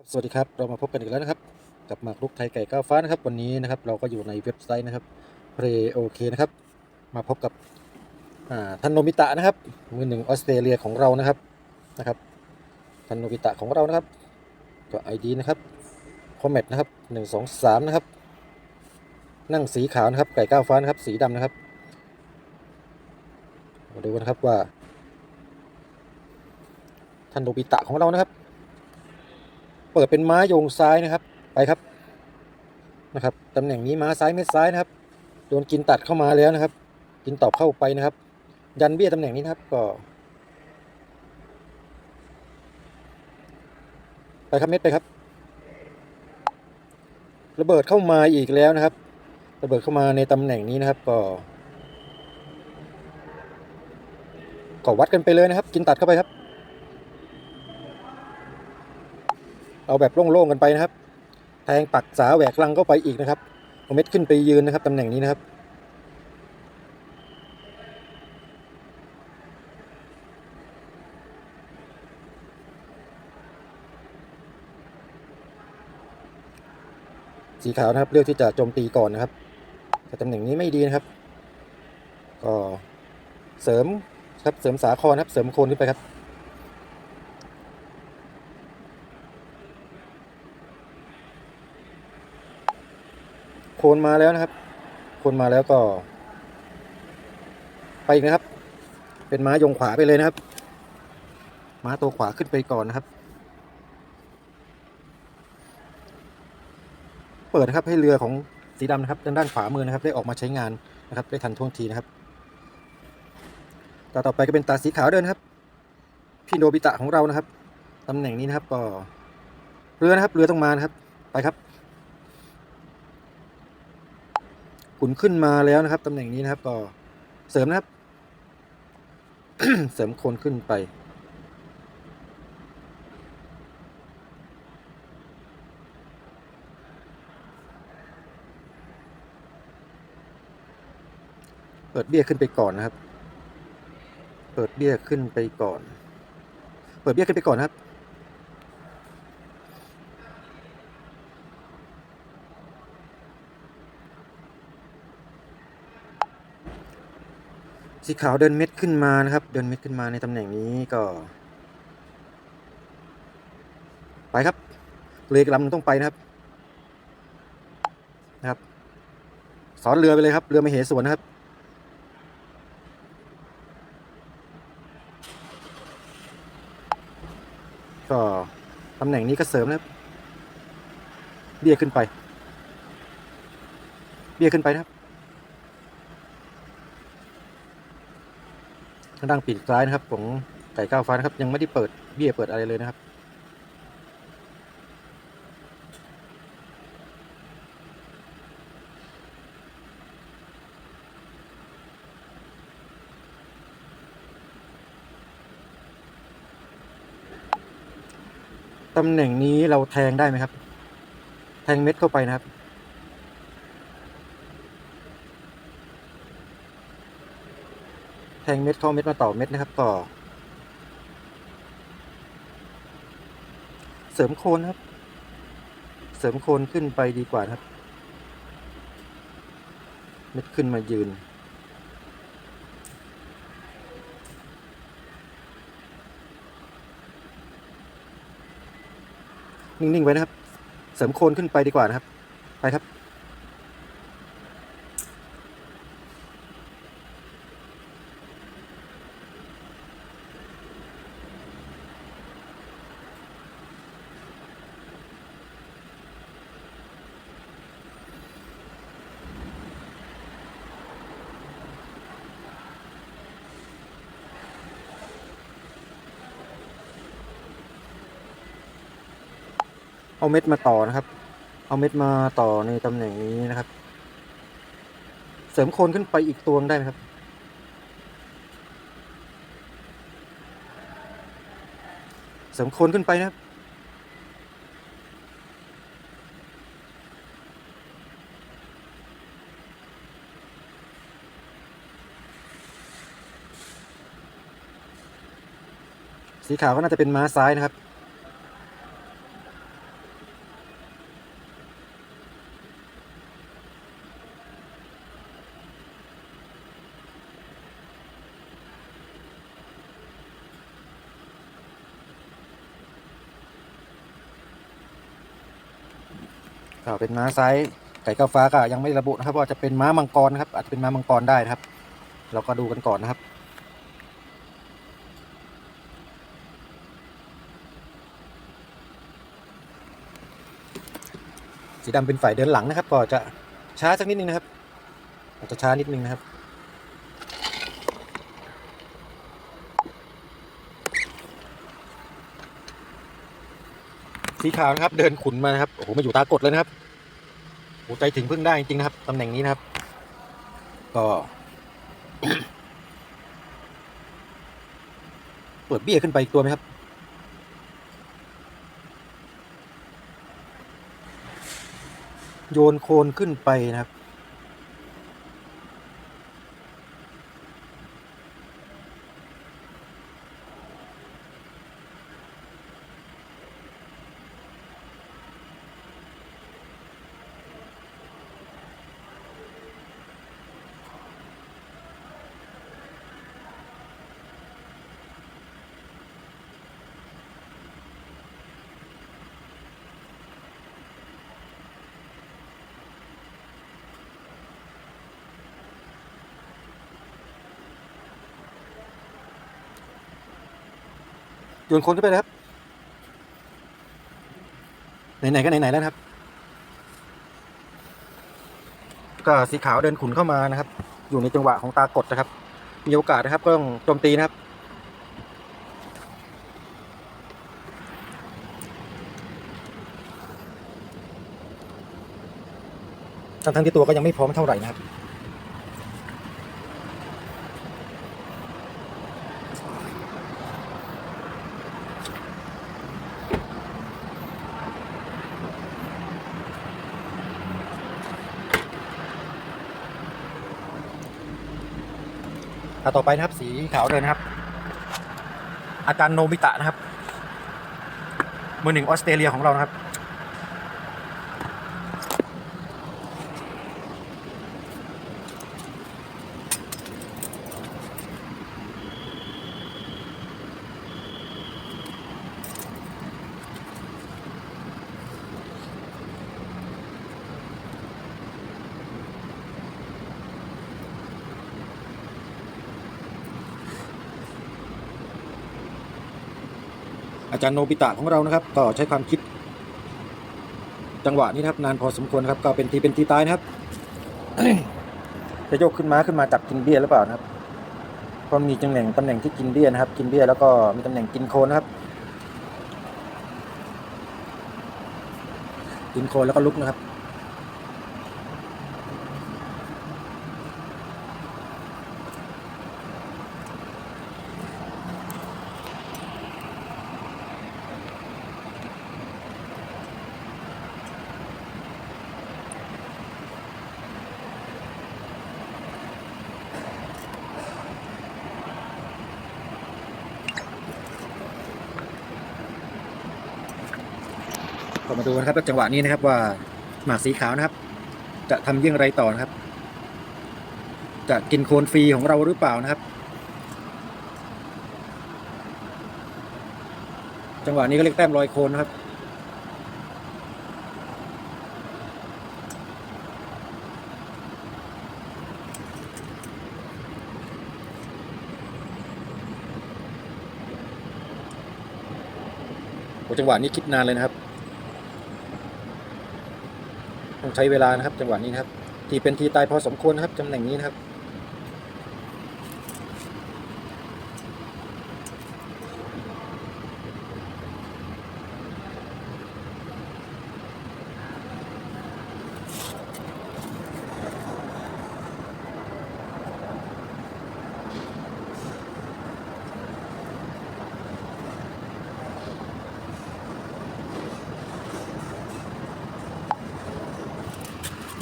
สวัสดีครับ เรามาพบกันอีกแล้วนะครับ กับหมากรุกไทยไก่ก้าวฟ้านะครับ วันนี้นะครับเราก็อยู่ในเว็บไซต์นะครับ Play OK นะครับ มาพบกับอ่าทันโนมิตะนะครับ มือหนึ่งออสเตรเลียของเรานะครับนะครับทันโนมิตะของเรานะครับก็ ID นะครับคอมเมตนะครับหนึ่งสองสามนะครับ นั่งสีขาวนะครับไก่ก้าวฟ้านะครับสีดำนะครับมาดูกันะครับว่าทันโนมิตะของเรานะครับ ปิดเป็นม้าโยงซ้ายนะครับ ไปครับนะครับตำแหน่งนี้ม้าซ้ายเม็ดซ้ายนะครับโดนกินตัดเข้ามาแล้วนะครับ กินตอบเข้าไปนะครับ ยันเบี้ยตำแหน่งนี้นะครับก็ไปครับเม็ดไปครับ ระเบิดเข้ามาอีกแล้วนะครับ ระเบิดเข้ามาในตำแหน่งนี้นะครับก็ก็วัดกันไปเลยนะครับ กินตัดเข้าไปครับ เอาแบบโล่งๆกันไปนะครับ แทงปักษาแหวกลังเข้าไปอีกนะครับเอาเม็ดขึ้นไปยืนนะครับตำแหน่งนี้นะครับสีขาวนะครับเลือกที่จะโจมตีก่อนนะครับ แต่ตำแหน่งนี้ไม่ดีนะครับ ก็เสริมครับเสริมสาครนะครับ เสริมโคนขึ้นไปครับ คนมาแล้วนะครับ คนมาแล้วก็ ไปอีกนะครับ เป็นม้ายงขวาไปเลยนะครับ ม้าตัวขวาขึ้นไปก่อนนะครับ เปิดครับให้เรือของสีดำนะครับด้านด้านขวามือนะครับ ได้ออกมาใช้งานนะครับ ได้ทันท่วงทีนะครับตาต่อไปก็เป็นตาสีขาวเดินครับ พี่โนบิตะของเรานะครับตำแหน่งนี้นะครับก็เรือนะครับ เรือต้องมานะครับ ไปครับ ขุนขึ้นมาแล้วนะครับตำแหน่งนี้นะครับก็เสริมนะครับ เสริมโคนขึ้นไป เปิดเบี้ยขึ้นไปก่อนนะครับ เปิดเบี้ยขึ้นไปก่อน เปิดเบี้ยขึ้นไปก่อนครับ สีขาวเดินเม็ดขึ้นมานะครับ เดินเม็ดขึ้นมาในตำแหน่งนี้ก็ ไปครับเรือกลำหนึ่งต้องไปนะครับนะครับสอนเรือไปเลยครับ เรือไม่เหสวนนะครับ ก็ตำแหน่งนี้ก็เสริมนะครับ เบี้ยขึ้นไป เบี้ยขึ้นไปนะครับ ทางด้านปีกซ้ายนะครับ ของไก่ก้าวฟ้านะครับ ยังไม่ได้เปิดเบี้ยเปิดอะไรเลยนะครับ ตำแหน่งนี้เราแทงได้ไหมครับ แทงเม็ดเข้าไปนะครับ ทงเม็ดเข้าเม็ดมาต่อเม็ดนะครับ ต่อ เสริมโคนครับ เสริมโคนขึ้นไปดีกว่าครับ เม็ดขึ้นมายืนนิ่งๆไว้นะครับ เสริมโคนขึ้นไปดีกว่านะครับ ไปครับ เอาเม็ดมาต่อนะครับ เอาเม็ดมาต่อในตำแหน่งนี้นะครับ เสริมโคนขึ้นไปอีกตัวงได้ไหมครับเสริมโคนขึ้นไปนะครับสีขาวก็น่าจะเป็นม้าซ้ายนะครับ เป็นม้าไซส์ไก่กาฟ้าก็ยังไม่ระบุนะครับ ว่าจะเป็นม้ามังกรนะครับ อาจจะเป็นม้ามังกรได้นะครับ เราก็ดูกันก่อนนะครับสีดำเป็นฝ่ายเดินหลังนะครับ ก็จะช้าสักนิดนึงนะครับอาจจะช้านิดนึงนะครับ สีขาวนะครับ เดินขุนมานะครับ โอ้โหมาอยู่ตากดเลยนะครับ โอ้ใจถึงพึ่งได้จริงๆนะครับตำแหน่งนี้นะครับ ก็ เปิดเบี้ยขึ้นไปอีกตัวไหมครับ โยนโคนขึ้นไปนะครับ โยนคนขึ้นไปเลยครับ ไหนๆก็ไหนๆแล้วครับ ก็สีขาวเดินขุนเข้ามานะครับ อยู่ในจังหวะของตากดนะครับ มีโอกาสนะครับก็ต้องโจมตีนะครับ ทั้งทั้งๆที่ตัวก็ยังไม่พร้อมเท่าไหร่นะครับ ต่อไปนะครับ สีขาวเดินนะครับ อาจารย์โนบิตะนะครับมือหนึ่งออสเตรเลียของเรานะครับ อาจารย์โนบิตะของเรานะครับ ก็ใช้ความคิด จังหวะนี้นะครับนานพอสมควรครับก็เป็นทีเป็นทีตายนะครับจะโยกขึ้นมาขึ้นมาจับกินเบี้ยหรือเปล่านะครับเพราะมีตำแหน่งตำแหน่งที่กินเบี้ยนะครับ กินเบี้ยแล้วก็มีตำแหน่งกินโคนนะครับ กินโคนแล้วก็ลุกนะครับ มาดูนะครับจังหวะนี้นะครับว่าหมากสีขาวนะครับ จะทำเยี่ยงไรต่อนะครับ จะกินโคนฟรีของเราหรือเปล่านะครับ จังหวะนี้ก็เรียกแต้มลอยโคนนะครับโอ้จังหวะนี้คิดนานเลยนะครับ ต้องใช้เวลานะครับ จังหวะนี้นะครับ ทีเป็นทีตายพอสมควรนะครับตำแหน่งนี้นะครับ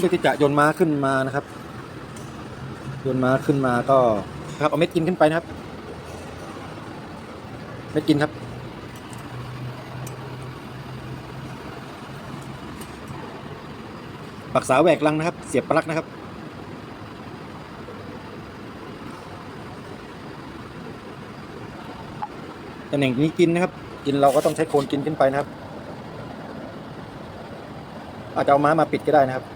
เลือกที่จะโยนม้าขึ้นมานะครับโยนม้าขึ้นมาก็ครับเอาเม็ดกินขึ้นไปนะครับ เม็ดกินครับ ปักษาแหวกลังนะครับ เสียบปลั๊กนะครับตำแหน่งนี้กินนะครับ กินเราก็ต้องใช้โคนกินขึ้นไปนะครับ อาจจะเอาม้ามาปิดก็ได้นะครับ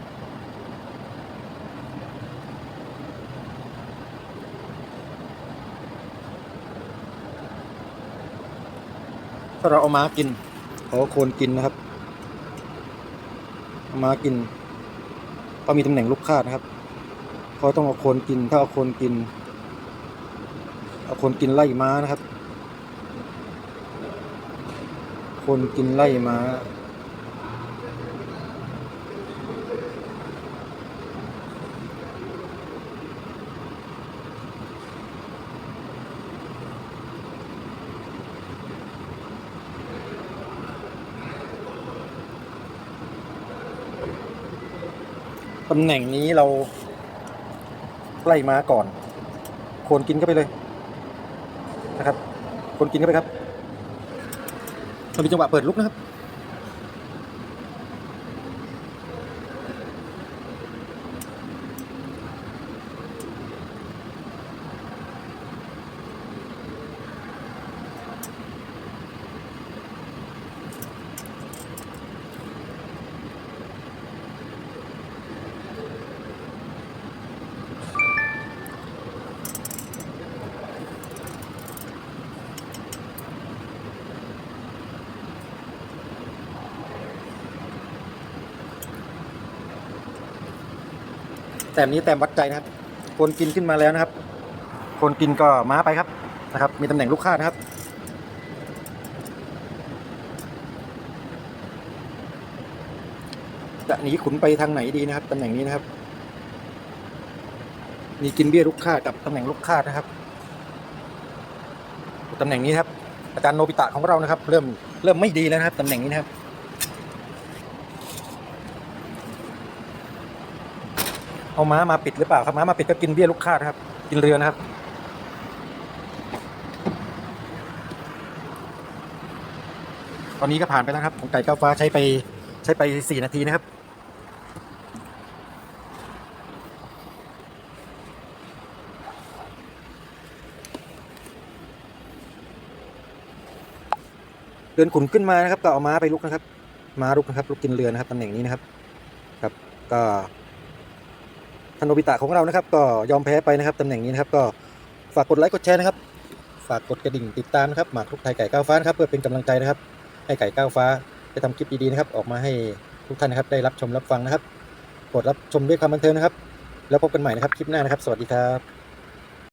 ถ้าเราเอาม้ากินเขาโคนกินนะครับเอาม้ากินเขามีตำแหน่งลูกคาดนะครับเขาต้องเอาโคนกิน ถ้าเอาโคนกิน เอาโคนกินไล่ม้านะครับ คนกินไล่ม้า ตำแหน่งนี้เราไล่มาก่อน โคนกินเข้าไปเลยนะครับโคนกินเข้าไปครับมันมีจังหวะเปิดลุกนะครับ ต้มนี้แต้มวัดใจนะครับ คนกินขึ้นมาแล้วนะครับ คนกินก็ม้าไปครับนะครับ มีตำแหน่งลูกค้านะครับจะหนีขุนไปทางไหนดีนะครับตำแหน่งนี้นะครับ มีกินเบี้ยลูกค้ากับตำแหน่งลูกค้านะครับตำแหน่งนี้ครับ อาจารย์โนบิตะของเรานะครับ เริ่มเริ่มไม่ดีแล้วนะครับตำแหน่งนี้นะครับ เอาม้ามาปิดหรือเปล่าครับม้ามาปิดก็กินเบี้ยลูกค้านะครับ กินเรือนะครับ ตอนนี้ก็ผ่านไปแล้วครับ ของไก่ก้าวฟ้าใช้ไปใช้ไปสี่นาทีนะครับเดินขุนขึ้นมานะครับก็เอาม้าไปลุกนะครับ ม้าลุกนะครับลุกกินเรือนะครับตำแหน่งนี้นะครับ ครับก็ ทานโนบิตะของเรานะครับ ก็ยอมแพ้ไปนะครับตำแหน่งนี้นะครับ ก็ฝากกดไลค์กดแชร์นะครับ ฝากกดกระดิ่งติดตามนะครับหมากทุกไทยไก่ก้าวฟ้านะครับ เพื่อเป็นกำลังใจนะครับ ให้ไก่ก้าวฟ้าได้ทำคลิปดีๆนะครับ ออกมาให้ทุกท่านนะครับ ได้รับชมรับฟังนะครับกดรับชมด้วยความบันเทิงนะครับ แล้วพบกันใหม่นะครับคลิปหน้านะครับ สวัสดีครับ